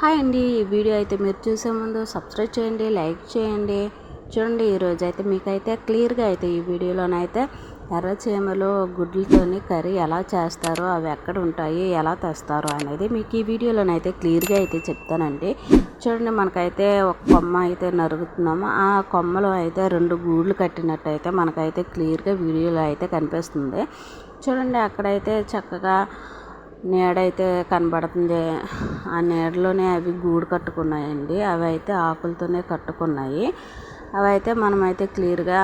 Hi అండి. ఈ video అయితే మీరు చూసే ముందు సబ్స్క్రైబ్ చేయండి లైక్ చేయండి. చూడండి ఈరోజు అయితే మీకైతే క్లియర్గా అయితే ఈ వీడియోలోనైతే ఎర్ర చీమలు గుడ్లతోని కర్రీ ఎలా చేస్తారో అవి ఎక్కడ ఉంటాయి ఎలా తెస్తారో అనేది మీకు ఈ వీడియోలోనైతే క్లియర్గా అయితే చెప్తానండి. చూడండి మనకైతే ఒక కొమ్మ అయితే నరుగుతున్నాము. ఆ కొమ్మలో అయితే రెండు గూళ్ళు కట్టినట్టు అయితే మనకైతే క్లియర్గా వీడియోలో అయితే కనిపిస్తుంది. చూడండి అక్కడైతే చక్కగా నీడైతే కనబడుతుంది. ఆ నీడలోనే అవి గూడు కట్టుకున్నాయండి. అవి అయితే ఆకులతోనే కట్టుకున్నాయి. అవి అయితే మనమైతే క్లియర్గా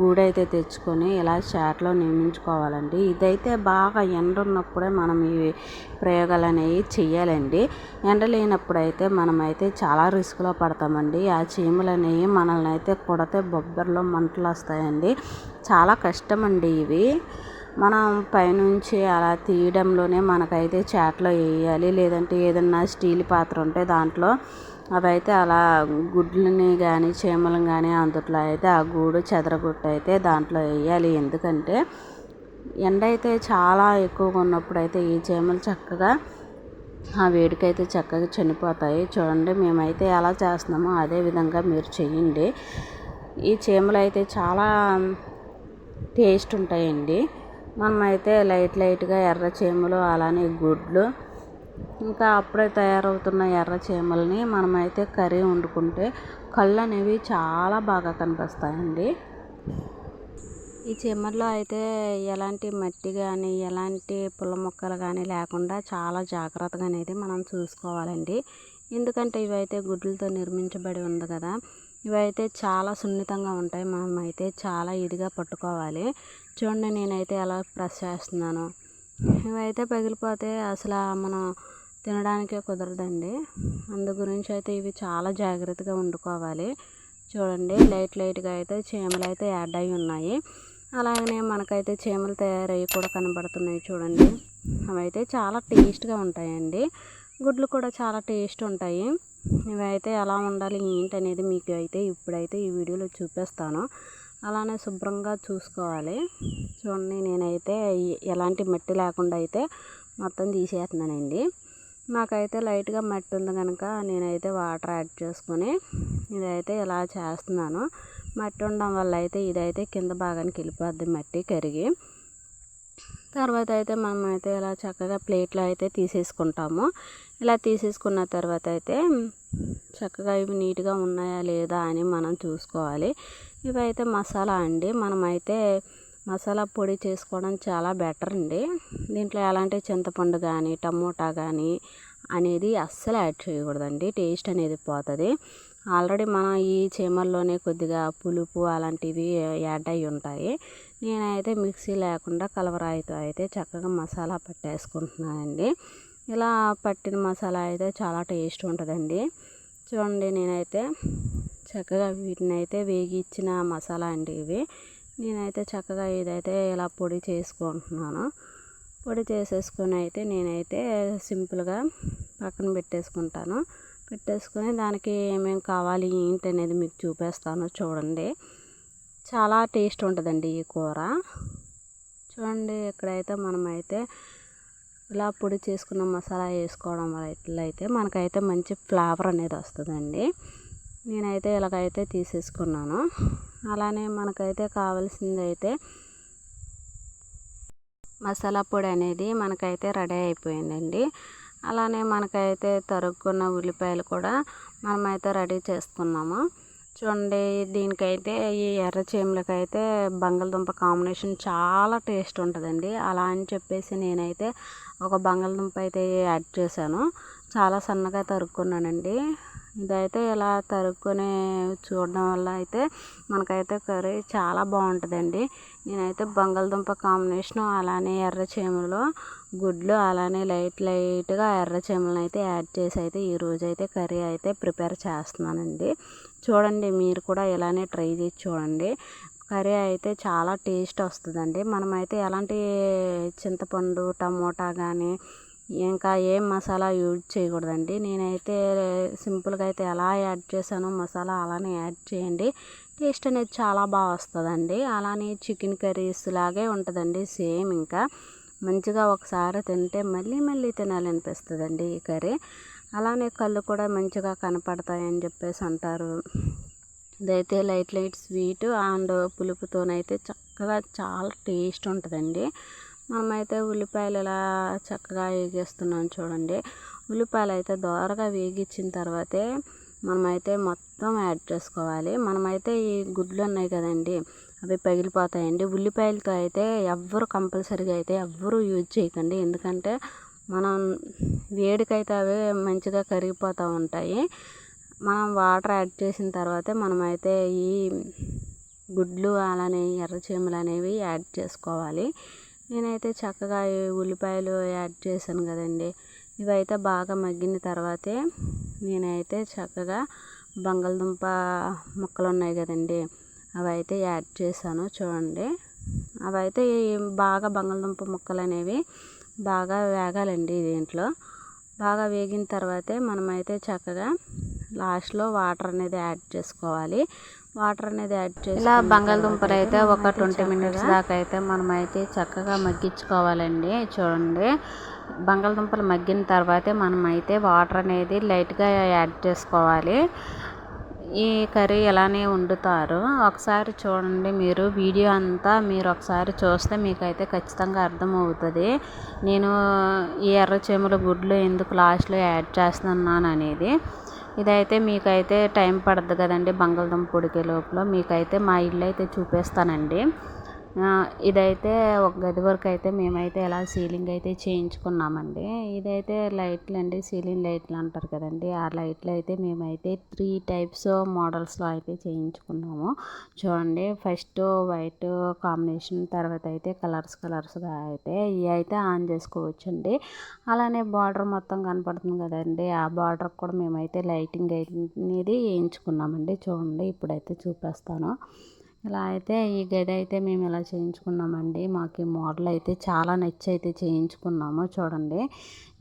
గూడైతే తెచ్చుకొని ఇలా చాట్లో నిర్మించుకోవాలండి. ఇదైతే బాగా ఎండ ఉన్నప్పుడే మనం ఈ ప్రయోగాలు అనేవి చేయాలండి ఎండ లేనప్పుడు అయితే మనమైతే చాలా రిస్క్లో పడతామండి. ఆ చీమలు అనేవి మనల్ని అయితే కొడితే బొబ్బర్లో మంటలు వస్తాయండి చాలా కష్టం అండి ఇవి. మనం పైనుంచి అలా తీయడంలోనే మనకైతే చాట్లో వేయాలి లేదంటే ఏదన్నా స్టీల్ పాత్ర ఉంటే దాంట్లో అవైతే అలా గుడ్లని కానీ చీమలను కానీ అందుట్లో అయితే ఆ గూడు చెదరగొట్టు అయితే దాంట్లో వేయాలి ఎందుకంటే ఎండ అయితే చాలా ఎక్కువగా ఉన్నప్పుడు అయితే ఈ చీమలు చక్కగా ఆ వేడికైతే చక్కగా చనిపోతాయి. చూడండి మేమైతే ఎలా చేస్తున్నామో అదే విధంగా మీరు చెయ్యండి ఈ చీమలు అయితే చాలా టేస్ట్ ఉంటాయండి. మనమైతే లైట్ లైట్గా ఎర్ర చీమలు అలానే గుడ్లు. ఇంకా అప్పుడే తయారవుతున్న ఎర్ర చీమల్ని మనమైతే కర్రీ వండుకుంటే కళ్ళు అనేవి చాలా బాగా కనిపిస్తాయండి. ఈ చీమల్లో అయితే ఎలాంటి మట్టి కానీ ఎలాంటి పుల్ల మొక్కలు కానీ లేకుండా చాలా జాగ్రత్తగా అనేది మనం చూసుకోవాలండి. ఎందుకంటే ఇవైతే గుడ్లతో నిర్మించబడి ఉంది కదా. ఇవైతే చాలా సున్నితంగా ఉంటాయి. మనం అయితే చాలా ఇదిగా పట్టుకోవాలి. చూడండి నేనైతే ఎలా ప్రెస్ చేస్తున్నాను. ఇవైతే పగిలిపోతే అసలు మనం తినడానికే కుదరదండి. అందు గురించి అయితే ఇవి చాలా జాగ్రత్తగా వండుకోవాలి. చూడండి లైట్ లైట్గా అయితే చీమలు అయితే యాడ్ అయి ఉన్నాయి. అలాగనే మనకైతే చీమలు తయారయ్యి కూడా కనబడుతున్నాయి చూడండి. అవైతే చాలా టేస్ట్గా ఉంటాయండి. గుడ్లు కూడా చాలా టేస్ట్ ఉంటాయి. ఇవైతే ఎలా ఉండాలి ఏంటి అనేది మీకు అయితే ఇప్పుడైతే ఈ వీడియోలో చూపిస్తాను. అలానే శుభ్రంగా చూసుకోవాలి. చూడండి నేనైతే ఎలాంటి మట్టి లేకుండా అయితే మొత్తం తీసేస్తున్నానండి. నాకైతే లైట్గా మట్టి ఉంది కనుక నేనైతే వాటర్ యాడ్ చేసుకొని ఇదైతే ఇలా చేస్తున్నాను. మట్టి ఉండడం వల్ల అయితే ఇదైతే కింద భాగానికి వెళ్ళిపోద్ది మట్టి కరిగి. తర్వాత అయితే మనం అయితే ఇలా చక్కగా ప్లేట్లో అయితే తీసేసుకుంటాము. ఇలా తీసేసుకున్న తర్వాత అయితే చక్కగా ఇవి నీట్గా ఉన్నాయా లేదా అని మనం చూసుకోవాలి. ఇవైతే మసాలా అండి. మనమైతే మసాలా పొడి చేసుకోవడం చాలా బెటర్ అండి. దీంట్లో ఎలాంటి చింతపండు కానీ టమోటా కానీ అనేది అస్సలు యాడ్ చేయకూడదండి. టేస్ట్ అనేది పోతుంది. ఆల్రెడీ మనం ఈ చీమల్లోనే కొద్దిగా పులుపు అలాంటివి యాడ్ అయి ఉంటాయి. నేనైతే మిక్సీ లేకుండా కలవరాయితో అయితే చక్కగా మసాలా పట్టేసుకుంటున్నానండి. ఇలా పట్టిన మసాలా అయితే చాలా టేస్ట్ ఉంటుందండి. చూడండి నేనైతే చక్కగా వీటిని అయితే వేగిచ్చిన మసాలా అండి ఇవి. నేనైతే చక్కగా ఇదైతే ఇలా పొడి చేసుకుంటున్నాను. పొడి చేసేసుకొని అయితే నేనైతే సింపుల్గా పక్కన పెట్టేసుకుంటాను. పెట్టేసుకొని దానికి ఏమేమి కావాలి ఏంటి అనేది మీకు చూపేస్తాను చూడండి. చాలా టేస్ట్ ఉంటుందండి ఈ కూర. చూడండి ఇక్కడైతే మనమైతే ఇలా పొడి చేసుకున్న మసాలా వేసుకోవడం వల్ల అయితే మనకైతే మంచి ఫ్లేవర్ అనేది వస్తుందండి. నేనైతే ఇలాగైతే తీసేసుకున్నాను. అలానే మనకైతే కావాల్సింది అయితే మసాలా పొడి అనేది మనకైతే రెడీ అయిపోయిందండి. అలానే మనకైతే తరుక్కున్న ఉల్లిపాయలు కూడా మనమైతే రెడీ చేసుకున్నాము. చూడండి దీనికైతే ఈ ఎర్ర చేమలకైతే బంగాళదుంప కాంబినేషన్ చాలా టేస్ట్ ఉంటుందండి. అలా అని చెప్పేసి నేనైతే ఒక బంగాళదుంప అయితే యాడ్ చేశాను. చాలా సన్నగా తరుక్కున్నానండి. ఇదైతే ఇలా తరుక్కొని చూడడం వల్ల అయితే మనకైతే కర్రీ చాలా బాగుంటుందండి. నేనైతే బంగాళదుంప కాంబినేషను అలానే ఎర్ర చేమలు గుడ్లు అలానే లైట్ లైట్గా ఎర్ర చీమలను అయితే యాడ్ చేసి అయితే ఈరోజు అయితే కర్రీ అయితే ప్రిపేర్ చేస్తున్నానండి. చూడండి మీరు కూడా ఇలానే ట్రై చేసి చూడండి. కర్రీ అయితే చాలా టేస్ట్ వస్తుందండి. మనమైతే ఎలాంటి చింతపండు టమోటా కానీ ఇంకా ఏం మసాలా యూజ్ చేయకూడదండి. నేనైతే సింపుల్గా అయితే ఎలా యాడ్ చేశానో మసాలా అలానే యాడ్ చేయండి. టేస్ట్ అనేది చాలా బాగా వస్తుందండి. అలానే చికెన్ కర్రీస్ లాగే ఉంటుందండి సేమ్ ఇంకా. మంచిగా ఒకసారి తింటే మళ్ళీ మళ్ళీ తినాలనిపిస్తుందండి ఈ కర్రీ. అలానే కళ్ళు కూడా మంచిగా కనపడతాయని చెప్పేసి అంటారు. ఇదైతే లైట్ లైట్ స్వీట్ అండ్ పులుపుతోనైతే చక్కగా చాలా టేస్ట్ ఉంటుందండి. మనమైతే ఉల్లిపాయలు ఇలా చక్కగా వేగేస్తున్నాం చూడండి. ఉల్లిపాయలు అయితే దోరగా వేగించిన తర్వాతే మనమైతే మొత్తం యాడ్ చేసుకోవాలి. మనమైతే ఈ గుడ్లు ఉన్నాయి కదండి అవి పగిలిపోతాయండి. ఉల్లిపాయలతో అయితే ఎవ్వరు కంపల్సరీగా అయితే ఎవ్వరు యూజ్ చేయకండి. ఎందుకంటే మనం వేడికైతే అవి మంచిగా కరిగిపోతూ ఉంటాయి. మనం వాటర్ యాడ్ చేసిన తర్వాతే మనమైతే ఈ గుడ్లు అలానే ఎర్రచీమలు అనేవి యాడ్ చేసుకోవాలి. నేనైతే చక్కగా ఈ ఉల్లిపాయలు యాడ్ చేశాను కదండి. ఇవైతే బాగా మగ్గిన తర్వాతే నేనైతే చక్కగా బంగాళదుంప ముక్కలు ఉన్నాయి కదండి. అవి అయితే యాడ్ చేశాను చూడండి. అవి అయితే బాగా బంగాళదుంప ముక్కలు అనేవి బాగా వేగాలండి దీంట్లో. బాగా వేగిన తర్వాతే మనమైతే చక్కగా లాస్ట్లో వాటర్ అనేది యాడ్ చేసుకోవాలి. వాటర్ అనేది యాడ్ చేసి ఇలా బంగాళదుంపలు అయితే ఒక ట్వంటీ మినిట్స్ దాకా అయితే మనమైతే చక్కగా మగ్గించుకోవాలండి. చూడండి. బంగాళదుంపలు మగ్గిన తర్వాతే అయితే వాటర్ అనేది లైట్గా యాడ్ చేసుకోవాలి. ఈ కర్రీ ఎలానే వండుతారు? ఒకసారి చూడండి మీరు వీడియో అంతా మీరు ఒకసారి చూస్తే మీకైతే ఖచ్చితంగా అర్థమవుతుంది. నేను ఈ ఎర్ర చెముల గుడ్లు ఎందుకు లాస్ట్లో యాడ్ చేస్తున్నాను అనేది ఇదైతే మీకైతే టైం పడుతుంది కదండి బంగాళదుంప ఉడికే లోపల. మీకైతే మా ఇల్లు అయితే చూపిస్తానండి. ఇదైతే ఒక గది వరకు అయితే మేమైతే ఎలా సీలింగ్ అయితే చేయించుకున్నామండి. ఇదైతే లైట్లు అండి సీలింగ్ లైట్లు అంటారు కదండి. ఆ లైట్లు అయితే మేమైతే త్రీ టైప్స్ మోడల్స్లో అయితే చేయించుకున్నాము. చూడండి ఫస్ట్ వైట్ కాంబినేషన్ తర్వాత అయితే కలర్స్ కలర్స్గా అయితే ఇవి అయితే ఆన్ చేసుకోవచ్చండి. అలానే బార్డర్ మొత్తం కనపడుతుంది కదండి. ఆ బార్డర్ కూడా మేమైతే లైటింగ్ అనేది వేయించుకున్నామండి. చూడండి ఇప్పుడైతే చూపిస్తాను. ఇలా అయితే ఈ గది అయితే మేము ఇలా చేయించుకున్నామండి మాకు ఈ మోడల్ అయితే చాలా నచ్చి అయితే చేయించుకున్నాము చూడండి.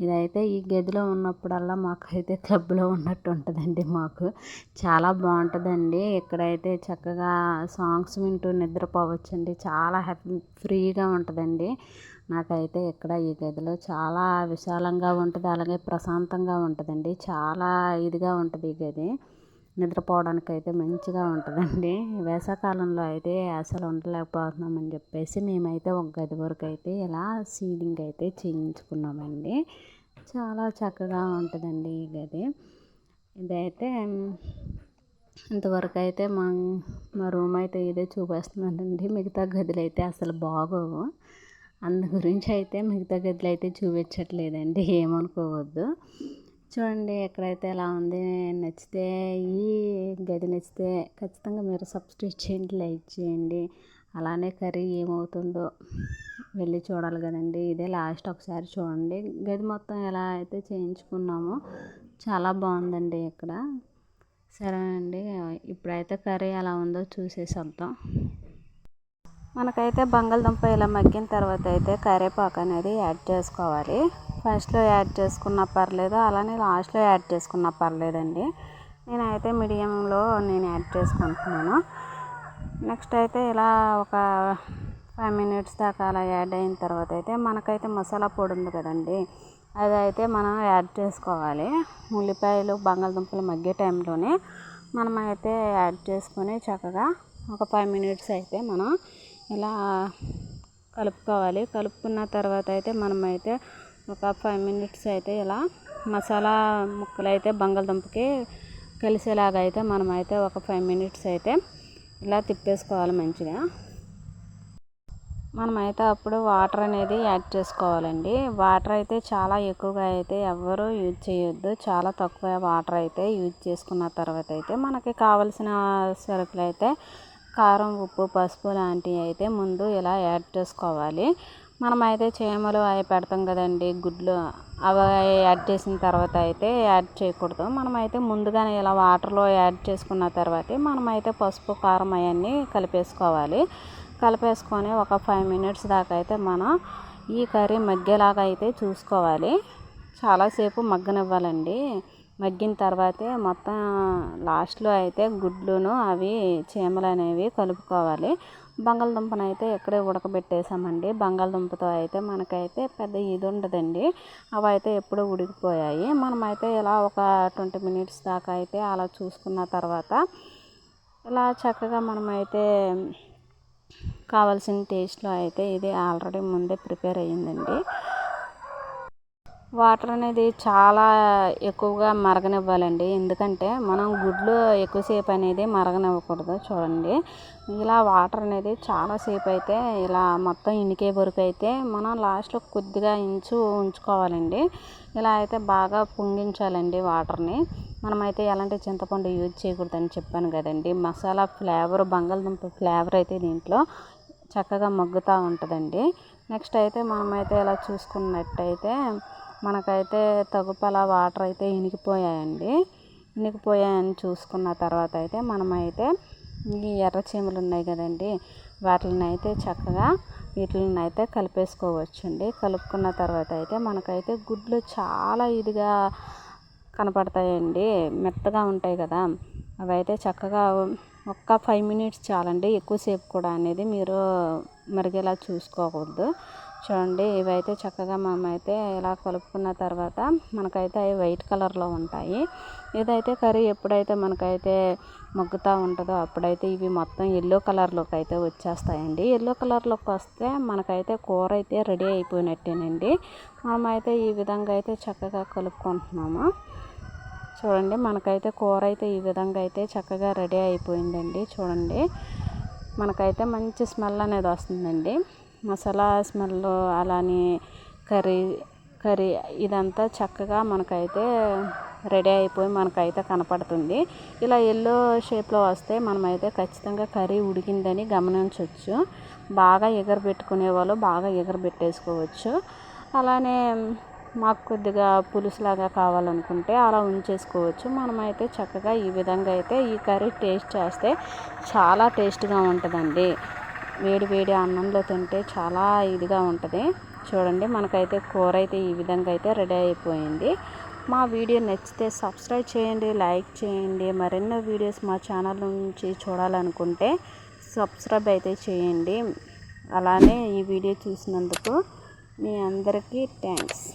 ఇదైతే ఈ గదిలో ఉన్నప్పుడల్లా మాకైతే క్లబ్లో ఉన్నట్టు ఉంటుందండి మాకు. చాలా బాగుంటుందండి. ఇక్కడైతే చక్కగా సాంగ్స్ వింటూ నిద్రపోవచ్చండి. చాలా హ్యాపీ ఫ్రీగా ఉంటుందండి. నాకైతే ఇక్కడ ఈ గదిలో చాలా విశాలంగా ఉంటుంది అలాగే ప్రశాంతంగా ఉంటుందండి. చాలా ఇదిగా ఉంటుంది ఈ గది. నిద్రపోవడానికి అయితే మంచిగా ఉంటుందండి. వేసవకాలంలో అయితే అసలు ఉండలేకపోతున్నామని చెప్పేసి మేమైతే ఒక గది వరకు అయితే ఇలా సీలింగ్ అయితే చేయించుకున్నామండి. చాలా చక్కగా ఉంటుందండి ఈ గది. ఇదైతే ఇంతవరకు అయితే మా మా రూమ్ అయితే ఇదే చూపిస్తున్నానండి. మిగతా గదులు అయితే అసలు బాగోవు. అందు గురించి అయితే మిగతా గదులు అయితే చూపించట్లేదండి. ఏమనుకోవద్దు. చూడండి ఎక్కడైతే ఎలా ఉంది నచ్చితే ఈ గది నచ్చితే ఖచ్చితంగా మీరు సబ్స్క్రైబ్ చేయండి లైక్ చేయండి. అలానే కర్రీ ఏమవుతుందో వెళ్ళి చూడాలి కదండి. ఇదే లాస్ట్ ఒకసారి చూడండి. గది మొత్తం ఎలా అయితే చేయించుకున్నామో చాలా బాగుందండి ఇక్కడ. సరేనండి ఇప్పుడైతే కర్రీ ఎలా ఉందో చూసేసేద్దాం. మనకైతే బంగాళదుంప ఇలా మగ్గిన తర్వాత అయితే కరివేపాకు అనేది యాడ్ చేసుకోవాలి. ఫస్ట్లో యాడ్ చేసుకున్న పర్లేదు అలానే లాస్ట్లో యాడ్ చేసుకున్న పర్లేదండి. నేనైతే మీడియంలో నేను యాడ్ చేసుకుంటున్నాను. నెక్స్ట్ అయితే ఇలా ఒక ఫైవ్ మినిట్స్ దాకా అలా యాడ్ అయిన తర్వాత అయితే మనకైతే మసాలా పొడి ఉంది కదండి అది అయితే మనం యాడ్ చేసుకోవాలి. ఉల్లిపాయలు బంగాళదుంపలు మగ్గే టైంలోనే మనం అయితే యాడ్ చేసుకొని చక్కగా ఒక ఫైవ్ మినిట్స్ అయితే మనం ఇలా కలుపుకోవాలి. కలుపుకున్న తర్వాత అయితే మనమైతే ఒక ఫైవ్ మినిట్స్ అయితే ఇలా మసాలా ముక్కలు అయితే బంగాళదుంపకి కలిసేలాగా అయితే మనమైతే ఒక ఫైవ్ మినిట్స్ అయితే ఇలా తిప్పేసుకోవాలి మంచిగా. మనమైతే అప్పుడు వాటర్ అనేది యాడ్ చేసుకోవాలండి. వాటర్ అయితే చాలా ఎక్కువగా అయితే ఎవరు యూజ్ చేయొద్దు. చాలా తక్కువ వాటర్ అయితే యూజ్ చేసుకున్న తర్వాత అయితే మనకి కావలసిన సరుకులు అయితే కారం ఉప్పు పసుపు లాంటివి అయితే ముందు ఇలా యాడ్ చేసుకోవాలి. మనమైతే చేమలు అవి పెడతాం కదండి గుడ్లు అవి యాడ్ చేసిన తర్వాత అయితే యాడ్ చేయకూడదు. మనమైతే ముందుగానే ఇలా వాటర్లో యాడ్ చేసుకున్న తర్వాతే మనమైతే పసుపు కారం అవన్నీ కలిపేసుకోవాలి. కలిపేసుకొని ఒక ఫైవ్ మినిట్స్ దాకా అయితే మనం ఈ కర్రీ మగ్గేలాగా అయితే చూసుకోవాలి. చాలాసేపు మగ్గనివ్వాలండి. మగ్గిన తర్వాతే మొత్తం లాస్ట్లో అయితే గుడ్లును అవి చీమలు అనేవి కలుపుకోవాలి. బంగాళదుంపను అయితే ఇక్కడే ఉడకబెట్టేసామండి. బంగాళదుంపతో అయితే మనకైతే పెద్ద ఇది ఉండదండి అవి అయితే ఎప్పుడూ ఉడికిపోయాయి. మనమైతే ఇలా ఒక ట్వంటీ మినిట్స్ దాకా అయితే అలా చూసుకున్న తర్వాత ఇలా చక్కగా మనమైతే కావాల్సిన టేస్ట్లో అయితే ఇది ఆల్రెడీ ముందే ప్రిపేర్ అయ్యిందండి. వాటర్ అనేది చాలా ఎక్కువగా మరగనివ్వాలండి. ఎందుకంటే మనం గుడ్లు ఎక్కువసేపు అనేది మరగనివ్వకూడదు. చూడండి. ఇలా వాటర్ అనేది చాలాసేపు అయితే ఇలా మొత్తం ఇనికే వరకు అయితే మనం లాస్ట్లో కొద్దిగా ఇంచు ఉంచుకోవాలండి. ఇలా అయితే బాగా పొంగించాలండి వాటర్ని. మనమైతే ఎలాంటి చింతపండు యూజ్ చేయకూడదని చెప్పాను కదండి. మసాలా ఫ్లేవర్ బంగాళదుంప ఫ్లేవర్ అయితే దీంట్లో చక్కగా మగ్గుతూ ఉంటుందండి. నెక్స్ట్ అయితే మనమైతే ఇలా చూసుకున్నట్టయితే మనకైతే తగుపల వాటర్ అయితే ఇనికిపోయాయండి. ఇనికిపోయాయని చూసుకున్న తర్వాత అయితే మనమైతే ఈ ఎర్ర చీమలు ఉన్నాయి కదండి వాటిని అయితే చక్కగా వీటిని అయితే కలిపేసుకోవచ్చండి. కలుపుకున్న తర్వాత అయితే మనకైతే గుడ్లు చాలా ఇదిగా కనపడతాయండి. మెత్తగా ఉంటాయి కదా అవి అయితే చక్కగా ఒక్క ఫైవ్ మినిట్స్ చాలండి. ఎక్కువసేపు కూడా అనేది మీరు మరిగేలా చూసుకోకూడదు. చూడండి ఇవైతే చక్కగా మనమైతే ఇలా కలుపుకున్న తర్వాత మనకైతే అవి వైట్ కలర్లో ఉంటాయి. ఇదైతే కర్రీ ఎప్పుడైతే మనకైతే మగ్గుతూ ఉంటుందో అప్పుడైతే ఇవి మొత్తం ఎల్లో కలర్లోకి అయితే వచ్చేస్తాయండి. ఎల్లో కలర్లోకి వస్తే మనకైతే కూర అయితే రెడీ అయిపోయినట్టేనండి. మనమైతే ఈ విధంగా అయితే చక్కగా కలుపుకుంటున్నాము. చూడండి మనకైతే కూర అయితే ఈ విధంగా అయితే చక్కగా రెడీ అయిపోయిందండి. చూడండి మనకైతే మంచి స్మెల్ అనేది వస్తుందండి. మసాలా స్మెల్ అలానే కర్రీ కర్రీ ఇదంతా చక్కగా మనకైతే రెడీ అయిపోయి మనకైతే కనపడుతుంది. ఇలా ఎల్లో షేప్లో వస్తే మనమైతే ఖచ్చితంగా కర్రీ ఉడికిందని గమనించవచ్చు బాగా ఎగరబెట్టుకునే వాళ్ళు బాగా ఎగరబెట్టేసుకోవచ్చు. అలానే మాకు కొద్దిగా పులుసులాగా కావాలనుకుంటే అలా ఉంచేసుకోవచ్చు. మనమైతే చక్కగా ఈ విధంగా అయితే ఈ కర్రీ టేస్ట్ చేస్తే చాలా టేస్ట్గా ఉంటుందండి. వేడి వేడి అన్నంలో తింటే చాలా ఇదిగా ఉంటుంది. చూడండి మనకైతే కూర అయితే ఈ విధంగా అయితే రెడీ అయిపోయింది. మా వీడియో నచ్చితే సబ్స్క్రైబ్ చేయండి లైక్ చేయండి. మరెన్నో వీడియోస్ మా ఛానల్ నుంచి చూడాలనుకుంటే సబ్స్క్రైబ్ అయితే చేయండి. అలానే ఈ వీడియో చూసినందుకు మీ అందరికీ థ్యాంక్స్.